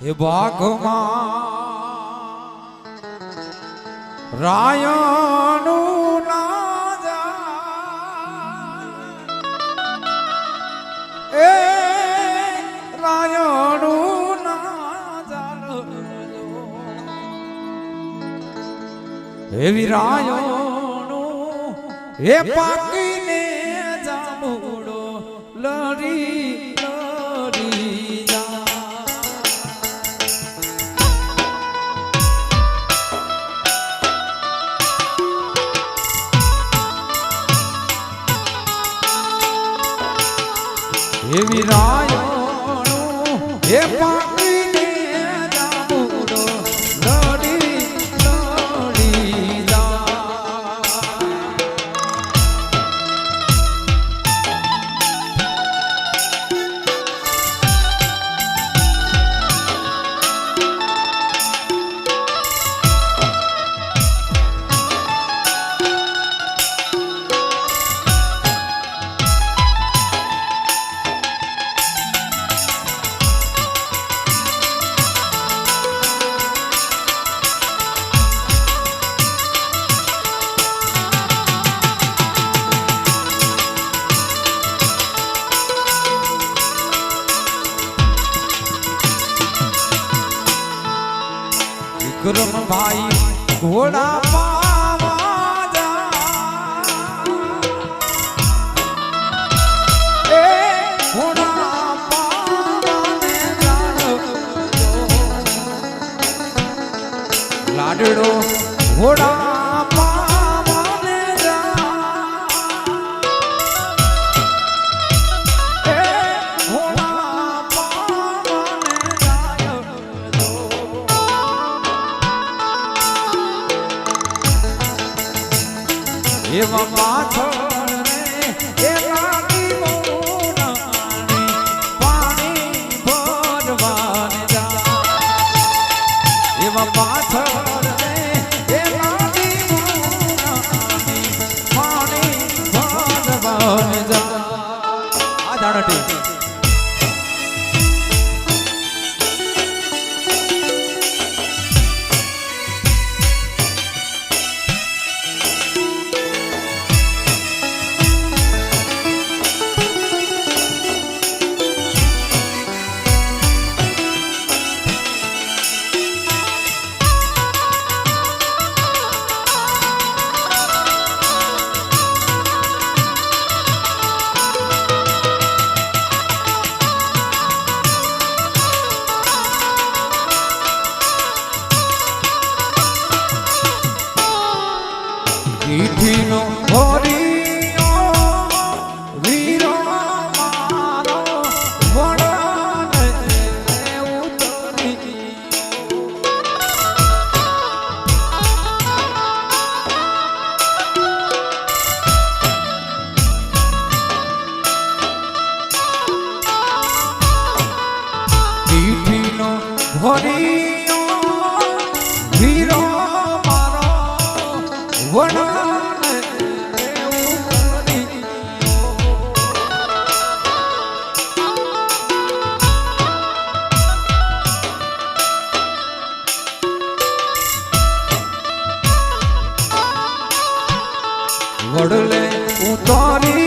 હે બાઘમાં રાયણું એ રાયણું એવી રાયણું એ પાકીને એવી રાયણું એ પાકીને વિક્રમ ભાઈ ઘોડા લાડડો ઘોડા એવા મોનાની પાણી ભરવાને જા. આ દાણટી પીઠીનો હોરિયો વડલે ઉતારીયો